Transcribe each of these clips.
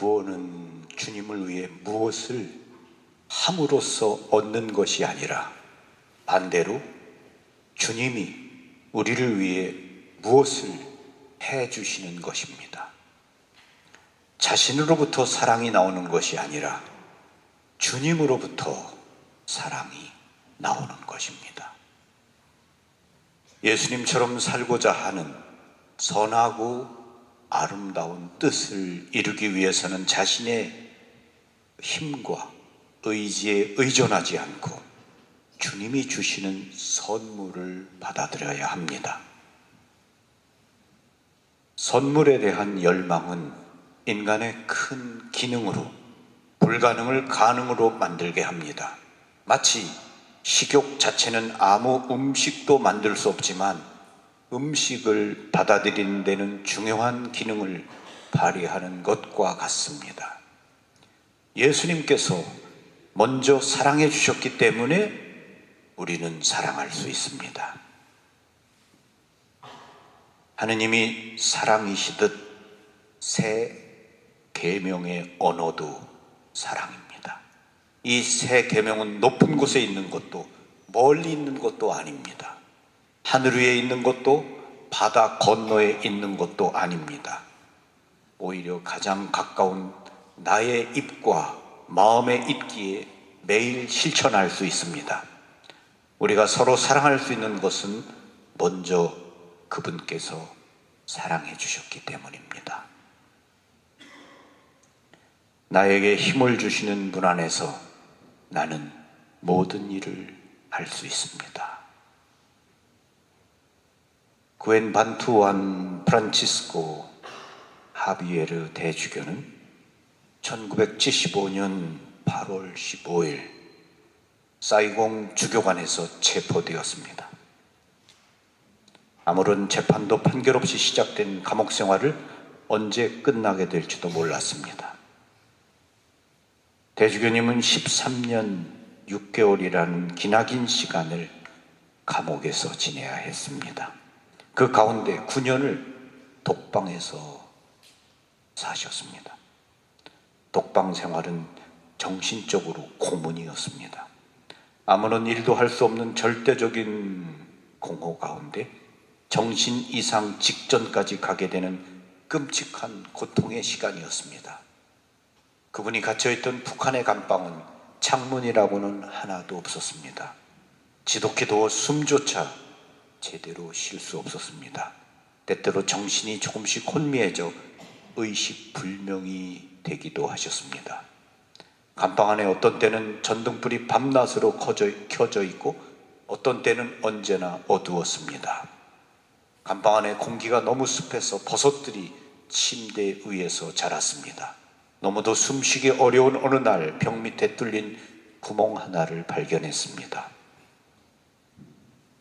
구원은 주님을 위해 무엇을 함으로써 얻는 것이 아니라 반대로 주님이 우리를 위해 무엇을 해 주시는 것입니다. 자신으로부터 사랑이 나오는 것이 아니라 주님으로부터 사랑이 나오는 것입니다. 예수님처럼 살고자 하는 선하고 아름다운 뜻을 이루기 위해서는 자신의 힘과 의지에 의존하지 않고 주님이 주시는 선물을 받아들여야 합니다. 선물에 대한 열망은 인간의 큰 기능으로 불가능을 가능으로 만들게 합니다. 마치 식욕 자체는 아무 음식도 만들 수 없지만 음식을 받아들이는 데는 중요한 기능을 발휘하는 것과 같습니다. 예수님께서 먼저 사랑해 주셨기 때문에 우리는 사랑할 수 있습니다. 하느님이 사랑이시듯 새 계명의 언어도 사랑입니다. 이 새 계명은 높은 곳에 있는 것도 멀리 있는 것도 아닙니다. 하늘 위에 있는 것도 바다 건너에 있는 것도 아닙니다. 오히려 가장 가까운 나의 입과 마음의 입기에 매일 실천할 수 있습니다. 우리가 서로 사랑할 수 있는 것은 먼저 그분께서 사랑해 주셨기 때문입니다. 나에게 힘을 주시는 분 안에서 나는 모든 일을 할 수 있습니다. 구엔 반투완 프란치스코 하비에르 대주교는 1975년 8월 15일 사이공 주교관에서 체포되었습니다. 아무런 재판도 판결 없이 시작된 감옥 생활을 언제 끝나게 될지도 몰랐습니다. 대주교님은 13년 6개월이라는 기나긴 시간을 감옥에서 지내야 했습니다. 그 가운데 9년을 독방에서 사셨습니다. 독방 생활은 정신적으로 고문이었습니다. 아무런 일도 할 수 없는 절대적인 공허 가운데 정신 이상 직전까지 가게 되는 끔찍한 고통의 시간이었습니다. 그분이 갇혀있던 북한의 감방은 창문이라고는 하나도 없었습니다. 지독히도 숨조차 제대로 쉴 수 없었습니다. 때때로 정신이 조금씩 혼미해져 의식 불명이 되기도 하셨습니다. 감방 안에 어떤 때는 전등불이 밤낮으로 켜져 있고 어떤 때는 언제나 어두웠습니다. 감방 안에 공기가 너무 습해서 버섯들이 침대 위에서 자랐습니다. 너무도 숨쉬기 어려운 어느 날벽 밑에 뚫린 구멍 하나를 발견했습니다.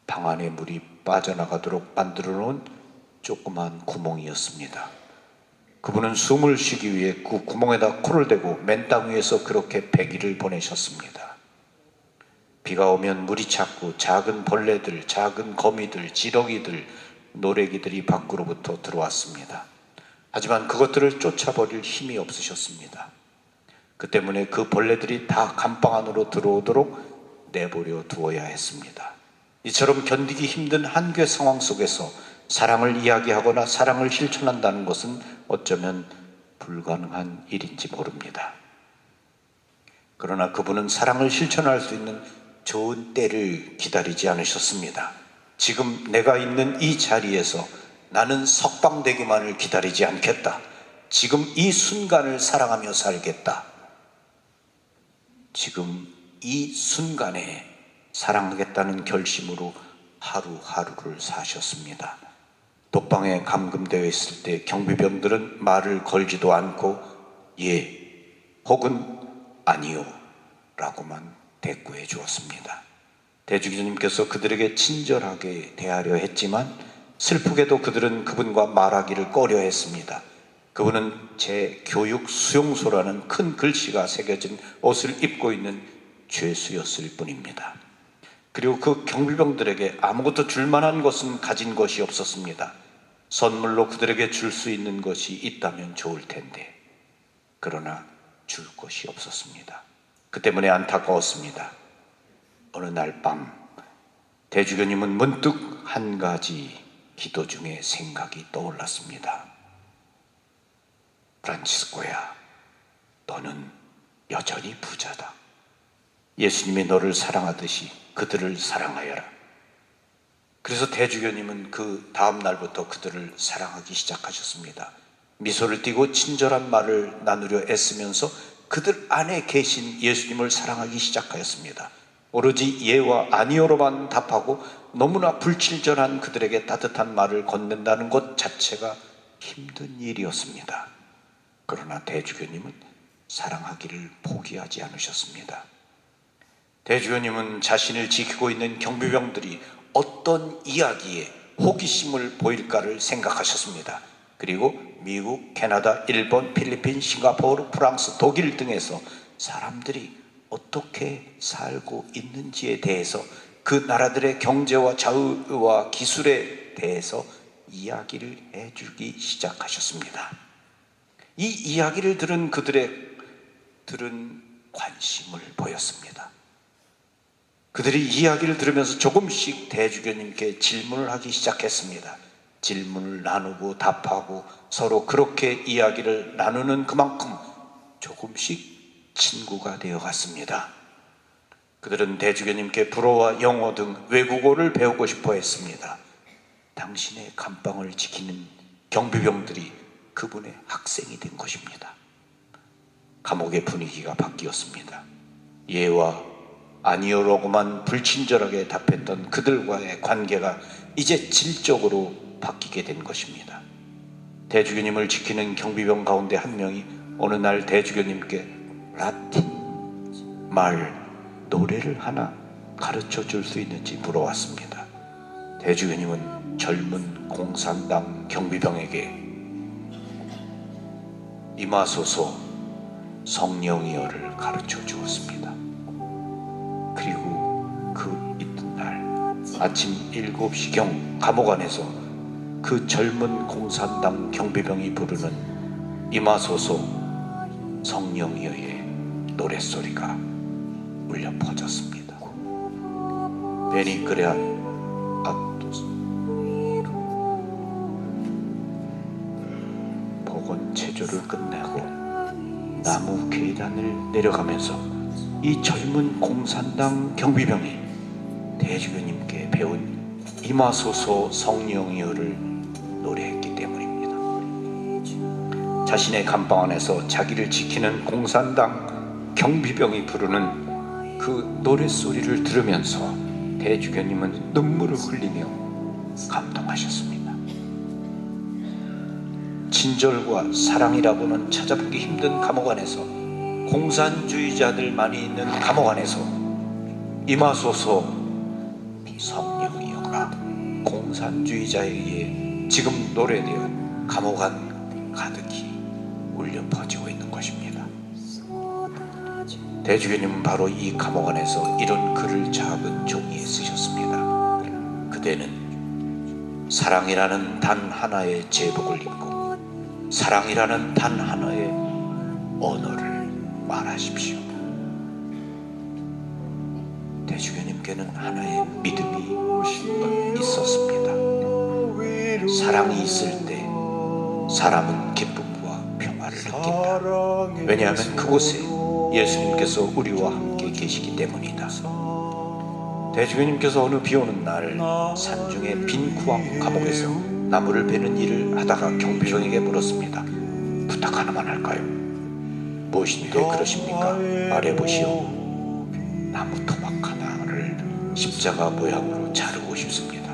방 안에 물이 빠져나가도록 만들어 놓은 조그만 구멍이었습니다. 그분은 숨을 쉬기 위해 그 구멍에다 코를 대고 맨 땅 위에서 그렇게 100일을 보내셨습니다. 비가 오면 물이 찼고 작은 벌레들, 작은 거미들, 지렁이들, 노래기들이 밖으로부터 들어왔습니다. 하지만 그것들을 쫓아버릴 힘이 없으셨습니다. 그 때문에 그 벌레들이 다 감방 안으로 들어오도록 내버려 두어야 했습니다. 이처럼 견디기 힘든 한계 상황 속에서 사랑을 이야기하거나 사랑을 실천한다는 것은 어쩌면 불가능한 일인지 모릅니다. 그러나 그분은 사랑을 실천할 수 있는 좋은 때를 기다리지 않으셨습니다. 지금 내가 있는 이 자리에서 나는 석방되기만을 기다리지 않겠다. 지금 이 순간을 사랑하며 살겠다. 지금 이 순간에 사랑하겠다는 결심으로 하루하루를 사셨습니다. 독방에 감금되어 있을 때 경비병들은 말을 걸지도 않고 예 혹은 아니요 라고만 대꾸해 주었습니다. 대주교님께서 그들에게 친절하게 대하려 했지만 슬프게도 그들은 그분과 말하기를 꺼려 했습니다. 그분은 제 교육 수용소라는 큰 글씨가 새겨진 옷을 입고 있는 죄수였을 뿐입니다. 그리고 그 경비병들에게 아무것도 줄 만한 것은 가진 것이 없었습니다. 선물로 그들에게 줄 수 있는 것이 있다면 좋을 텐데. 그러나 줄 것이 없었습니다. 그 때문에 안타까웠습니다. 어느 날 밤 대주교님은 문득 한 가지 기도 중에 생각이 떠올랐습니다. 프란치스코야, 너는 여전히 부자다. 예수님이 너를 사랑하듯이 그들을 사랑하여라. 그래서 대주교님은 그 다음 날부터 그들을 사랑하기 시작하셨습니다. 미소를 띠고 친절한 말을 나누려 애쓰면서 그들 안에 계신 예수님을 사랑하기 시작하였습니다. 오로지 예와 아니오로만 답하고 너무나 불친절한 그들에게 따뜻한 말을 건넨다는 것 자체가 힘든 일이었습니다. 그러나 대주교님은 사랑하기를 포기하지 않으셨습니다. 대주교님은 자신을 지키고 있는 경비병들이 어떤 이야기에 호기심을 보일까를 생각하셨습니다. 그리고 미국, 캐나다, 일본, 필리핀, 싱가포르, 프랑스, 독일 등에서 사람들이 어떻게 살고 있는지에 대해서 그 나라들의 경제와 자유와 기술에 대해서 이야기를 해주기 시작하셨습니다. 이 이야기를 들은 그들의 들은 관심을 보였습니다. 그들이 이야기를 들으면서 조금씩 대주교님께 질문을 하기 시작했습니다. 질문을 나누고 답하고 서로 그렇게 이야기를 나누는 그만큼 조금씩 친구가 되어 갔습니다. 그들은 대주교님께 불어와 영어 등 외국어를 배우고 싶어 했습니다. 당신의 감방을 지키는 경비병들이 그분의 학생이 된 것입니다. 감옥의 분위기가 바뀌었습니다. 예와 아니오라고만 불친절하게 답했던 그들과의 관계가 이제 질적으로 바뀌게 된 것입니다. 대주교님을 지키는 경비병 가운데 한 명이 어느 날 대주교님께 라틴 말 노래를 하나 가르쳐 줄 수 있는지 물어왔습니다. 대주교님은 젊은 공산당 경비병에게 이마소서 성령이여를 가르쳐 주었습니다. 그리고 그 이튿날 아침 7시경 감옥 안에서 그 젊은 공산당 경비병이 부르는 이마소서 성령이여의 노랫소리가 울려 퍼졌습니다. 베니 그레안 아토스 복원 체조를 끝내고 나무 계단을 내려가면서 이 젊은 공산당 경비병이 대주교님께 배운 이마소서 성령이여를 노래했기 때문입니다. 자신의 감방 안에서 자기를 지키는 공산당 경비병이 부르는 그 노랫소리를 들으면서 대주교님은 눈물을 흘리며 감동하셨습니다. 친절과 사랑이라고는 찾아보기 힘든 감옥 안에서 공산주의자들만이 있는 감옥 안에서 임하소서 성령이여가 공산주의자에 의해 지금 노래되어 감옥 안 가득히 울려 퍼지고 있는 것입니다. 대주교님은 바로 이 감옥 안에서 이런 글을 작은 종이에 쓰셨습니다. 그대는 사랑이라는 단 하나의 제복을 입고 사랑이라는 단 하나의 언어를 말하십시오. 대주교님께는 하나의 믿음이 있었습니다. 사랑이 있을 때 사람은 기쁨과 평화를 느낀다. 왜냐하면 그곳에 예수님께서 우리와 함께 계시기 때문이다. 대주교님께서 어느 비 오는 날 산중의 빈 쿠왕 감옥에서 나무를 베는 일을 하다가 경비병에게 물었습니다. 부탁 하나만 할까요? 무엇인데 그러십니까? 말해보시오. 나무 토막 하나를 십자가 모양으로 자르고 싶습니다.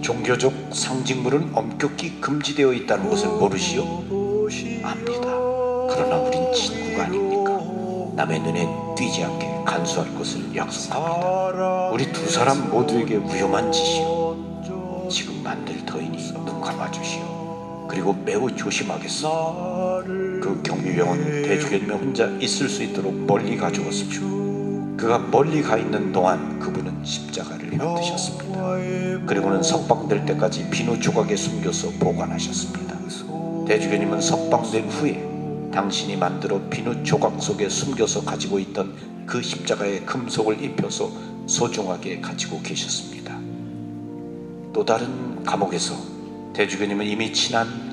종교적 상징물은 엄격히 금지되어 있다는 것을 모르시오? 압니다. 그러나 우린 친구가 아닙니까? 남의 눈에 띄지 않게 간수할 것을 약속합니다. 우리 두 사람 모두에게 위험한 짓이오. 지금 만들 터이니 눈 감아주시오. 그리고 매우 조심하겠소. 그 경비병은 대주교님이 혼자 있을 수 있도록 멀리 가져왔습니다. 그가 멀리 가 있는 동안 그분은 십자가를 만드셨습니다. 그리고는 석방될 때까지 비누 조각에 숨겨서 보관하셨습니다. 대주교님은 석방된 후에 당신이 만들어 비누 조각 속에 숨겨서 가지고 있던 그 십자가의 금속을 입혀서 소중하게 가지고 계셨습니다. 또 다른 감옥에서 대주교님은 이미 친한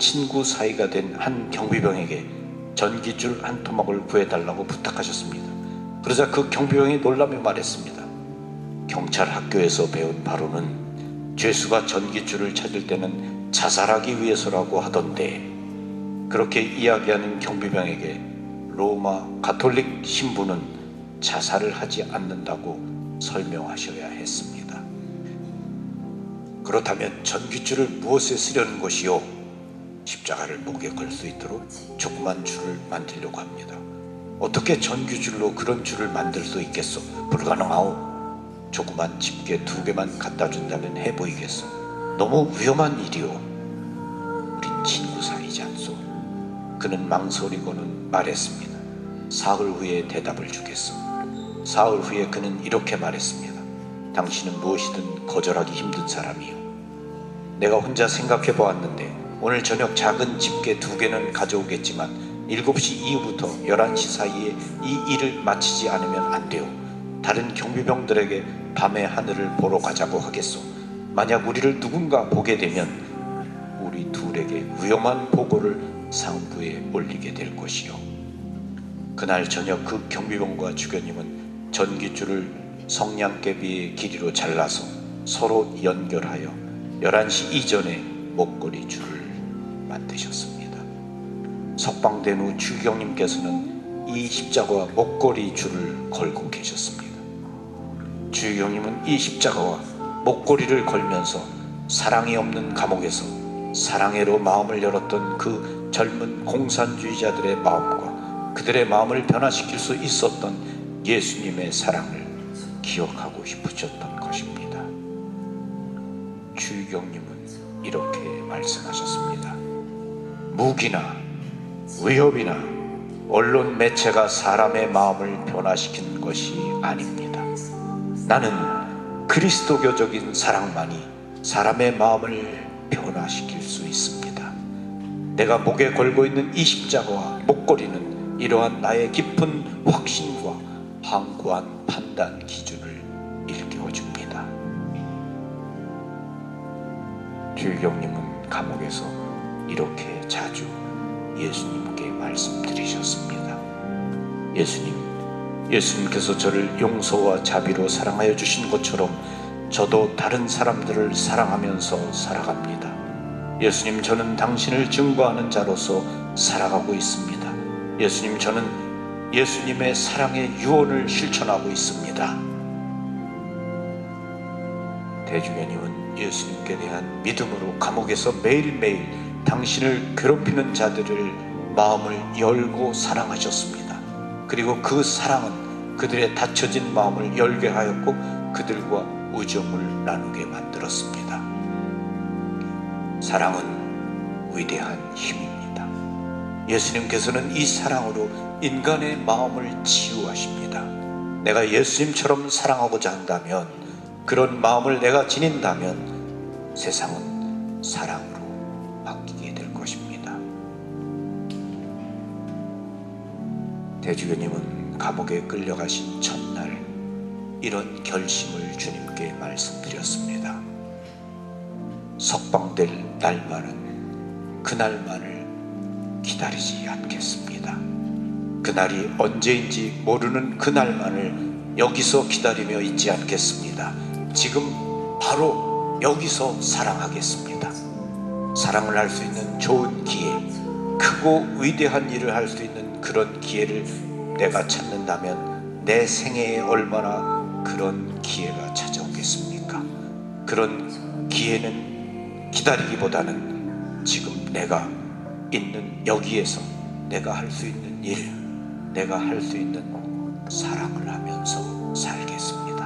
친구 사이가 된 한 경비병에게 전기줄 한 토막을 구해달라고 부탁하셨습니다. 그러자 그 경비병이 놀라며 말했습니다. 경찰 학교에서 배운 바로는 죄수가 전기줄을 찾을 때는 자살하기 위해서라고 하던데 그렇게 이야기하는 경비병에게 로마 가톨릭 신부는 자살을 하지 않는다고 설명하셔야 했습니다. 그렇다면 전기줄을 무엇에 쓰려는 것이요? 십자가를 목에 걸 수 있도록 조그만 줄을 만들려고 합니다. 어떻게 전기줄로 그런 줄을 만들 수 있겠소? 불가능하오. 조그만 집게 두 개만 갖다 준다면 해 보이겠소. 너무 위험한 일이오. 우린 친구 사이지 않소. 그는 망설이고는 말했습니다. 사흘 후에 대답을 주겠소. 사흘 후에 그는 이렇게 말했습니다. 당신은 무엇이든 거절하기 힘든 사람이요. 내가 혼자 생각해 보았는데 오늘 저녁 작은 집게 두 개는 가져오겠지만 7시 이후부터 11시 사이에 이 일을 마치지 않으면 안 돼요. 다른 경비병들에게 밤의 하늘을 보러 가자고 하겠소. 만약 우리를 누군가 보게 되면 우리 둘에게 위험한 보고를 상부에 올리게 될 것이요. 그날 저녁 그 경비병과 주교님은 전기줄을 성냥개비의 길이로 잘라서 서로 연결하여 11시 이전에 목걸이 줄을 만드셨습니다. 석방된 후 주경님께서는 이 십자가와 목걸이 줄을 걸고 계셨습니다. 주경님은 이 십자가와 목걸이를 걸면서 사랑이 없는 감옥에서 사랑해로 마음을 열었던 그 젊은 공산주의자들의 마음과 그들의 마음을 변화시킬 수 있었던 예수님의 사랑을 기억하고 싶으셨던 것입니다. 주경님은 이렇게 말씀하셨습니다. 무기나 위협이나 언론 매체가 사람의 마음을 변화시키는 것이 아닙니다. 나는 그리스도교적인 사랑만이 사람의 마음을 변화시킬 수 있습니다. 내가 목에 걸고 있는 이 십자가와 목걸이는 이러한 나의 깊은 확신과 항구한 판단 기준을 일깨워줍니다. 주일경님은 감옥에서 이렇게 자주 예수님께 말씀드리셨습니다. 예수님, 예수님께서 저를 용서와 자비로 사랑하여 주신 것처럼 저도 다른 사람들을 사랑하면서 살아갑니다. 예수님, 저는 당신을 증거하는 자로서 살아가고 있습니다. 예수님, 저는 예수님의 사랑의 유언을 실천하고 있습니다. 대주교님은 예수님께 대한 믿음으로 감옥에서 매일매일 당신을 괴롭히는 자들을 마음을 열고 사랑하셨습니다. 그리고 그 사랑은 그들의 닫혀진 마음을 열게 하였고 그들과 우정을 나누게 만들었습니다. 사랑은 위대한 힘입니다. 예수님께서는 이 사랑으로 인간의 마음을 치유하십니다. 내가 예수님처럼 사랑하고자 한다면 그런 마음을 내가 지닌다면 세상은 사랑으로 바뀌게 될 것입니다. 대주교님은 감옥에 끌려가신 첫날 이런 결심을 주님께 말씀드렸습니다. 석방될 날만은 그날만을 기다리지 않겠습니다. 그날이 언제인지 모르는 그날만을 여기서 기다리며 있지 않겠습니다. 지금 바로 여기서 사랑하겠습니다. 사랑을 할 수 있는 좋은 기회, 크고 위대한 일을 할 수 있는 그런 기회를 내가 찾는다면 내 생애에 얼마나 그런 기회가 찾아오겠습니까? 그런 기회는 기다리기보다는 지금 내가 있는 여기에서 내가 할 수 있는 일, 내가 할 수 있는 사랑을 하면서 살겠습니다.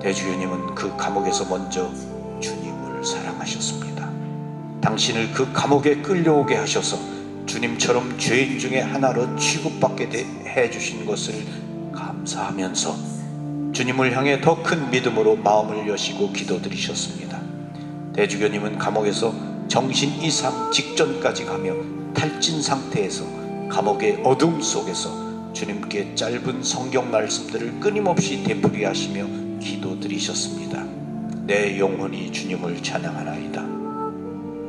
대주교님은 그 감옥에서 먼저 주님을 사랑하셨습니다. 당신을 그 감옥에 끌려오게 하셔서 주님처럼 죄인 중에 하나로 취급받게 돼- 해주신 것을 감사하면서 주님을 향해 더 큰 믿음으로 마음을 여시고 기도드리셨습니다. 대주교님은 감옥에서 정신 이상 직전까지 가며 탈진 상태에서 감옥의 어둠 속에서 주님께 짧은 성경 말씀들을 끊임없이 되풀이하시며 기도드리셨습니다. 내 영혼이 주님을 찬양하나이다.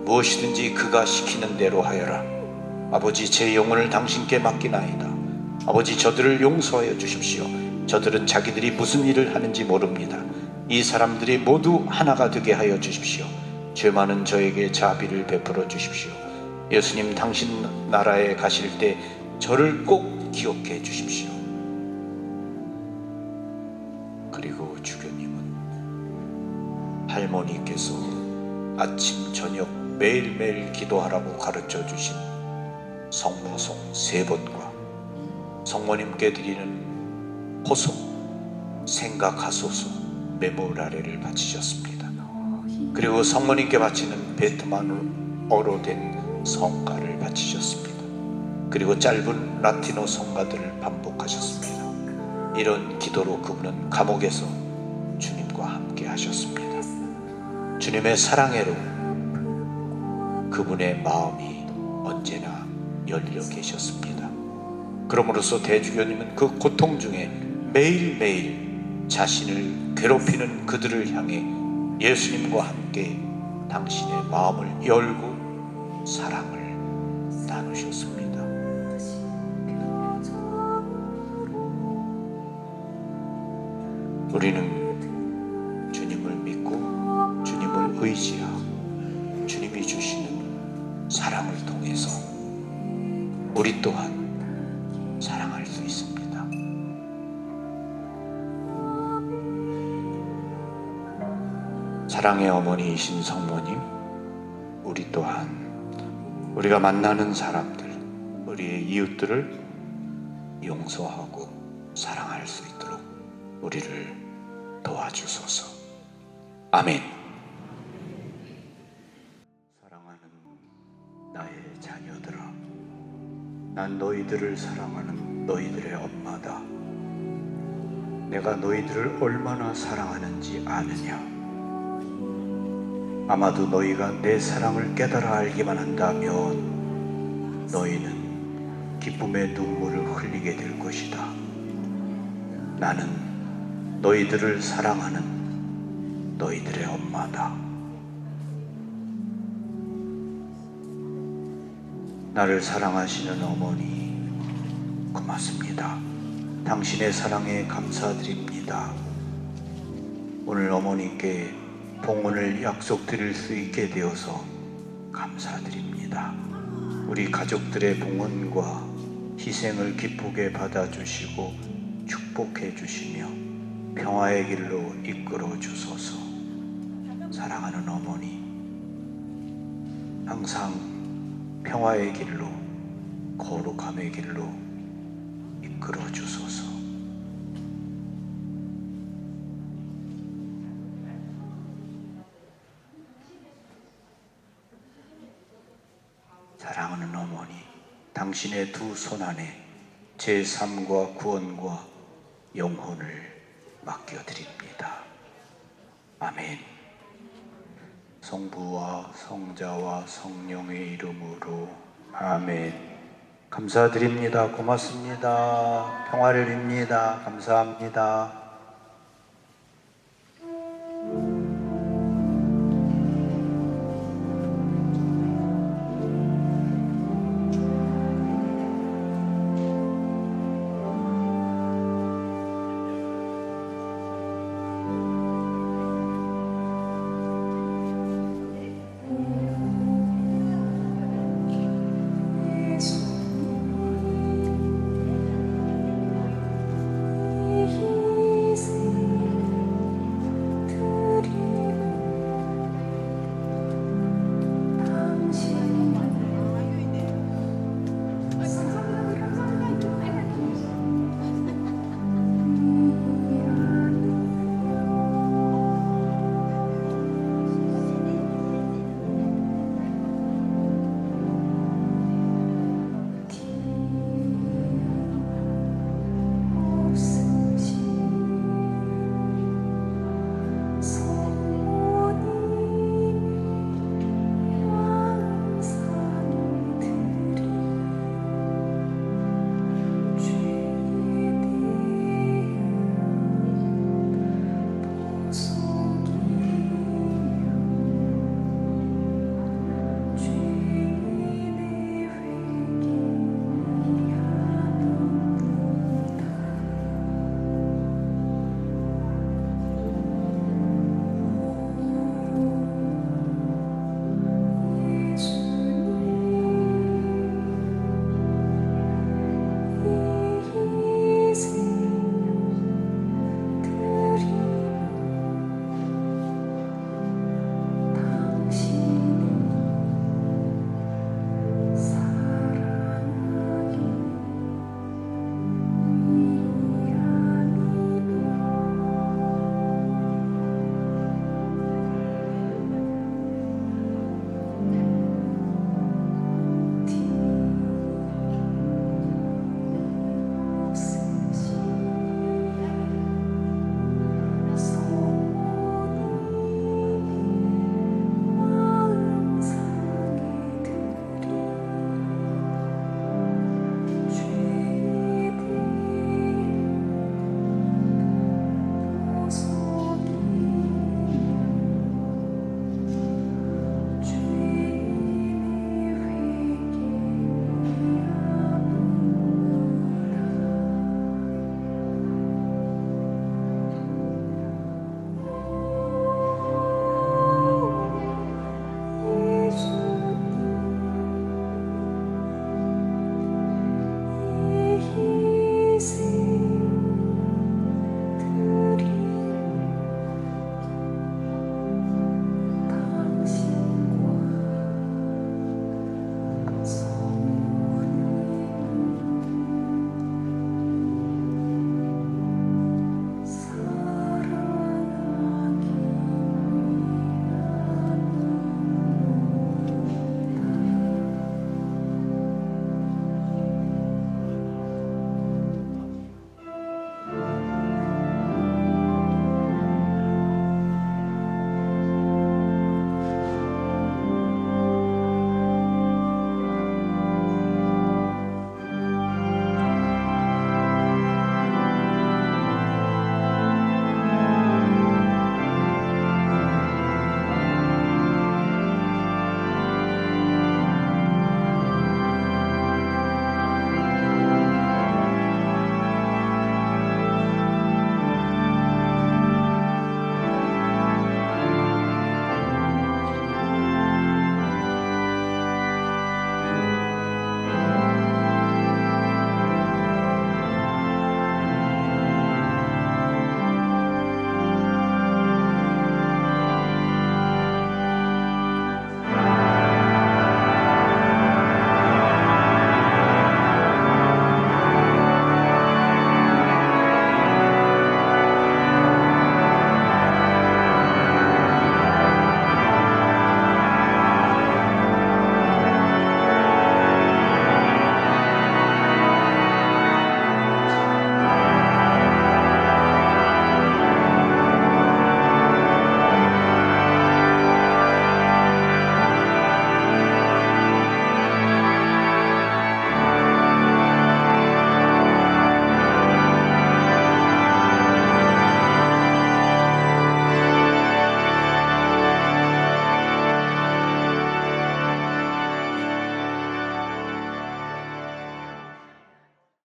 무엇이든지 그가 시키는 대로 하여라. 아버지 제 영혼을 당신께 맡기나이다. 아버지 저들을 용서하여 주십시오. 저들은 자기들이 무슨 일을 하는지 모릅니다. 이 사람들이 모두 하나가 되게 하여 주십시오. 죄 많은 저에게 자비를 베풀어 주십시오. 예수님 당신 나라에 가실 때 저를 꼭 기억해 주십시오. 그리고 주교님은 할머니께서 아침 저녁 매일매일 기도하라고 가르쳐 주신 성모송 세 번과 성모님께 드리는 호송 생각하소서 메모라레를 바치셨습니다. 그리고 성모님께 바치는 베트만어로 된 성가를 바치셨습니다. 그리고 짧은 라틴어 성가들을 반복하셨습니다. 이런 기도로 그분은 감옥에서 주님과 함께 하셨습니다. 주님의 사랑으로 그분의 마음이 언제나 열려 계셨습니다. 그러므로서 대주교님은 그 고통 중에 매일매일 자신을 괴롭히는 그들을 향해 예수님과 함께 당신의 마음을 열고 사랑을 나누셨습니다. 우리는 사랑의 어머니이신 성모님, 우리 또한 우리가 만나는 사람들, 우리의 이웃들을 용서하고 사랑할 수 있도록 우리를 도와주소서. 아멘. 사랑하는 나의 자녀들아, 난 너희들을 사랑하는 너희들의 엄마다. 내가 너희들을 얼마나 사랑하는지 아느냐? 아마도 너희가 내 사랑을 깨달아 알기만 한다면 너희는 기쁨의 눈물을 흘리게 될 것이다. 나는 너희들을 사랑하는 너희들의 엄마다. 나를 사랑하시는 어머니, 고맙습니다. 당신의 사랑에 감사드립니다. 오늘 어머니께 봉헌을 약속드릴 수 있게 되어서 감사드립니다. 우리 가족들의 봉헌과 희생을 기쁘게 받아주시고 축복해 주시며 평화의 길로 이끌어 주소서. 사랑하는 어머니, 항상 평화의 길로 거룩함의 길로 이끌어 주소서. 당신의 두 손 안에 제 삶과 구원과 영혼을 맡겨드립니다. 아멘. 성부와 성자와 성령의 이름으로 아멘. 감사드립니다. 고맙습니다. 평화를 빕니다. 감사합니다.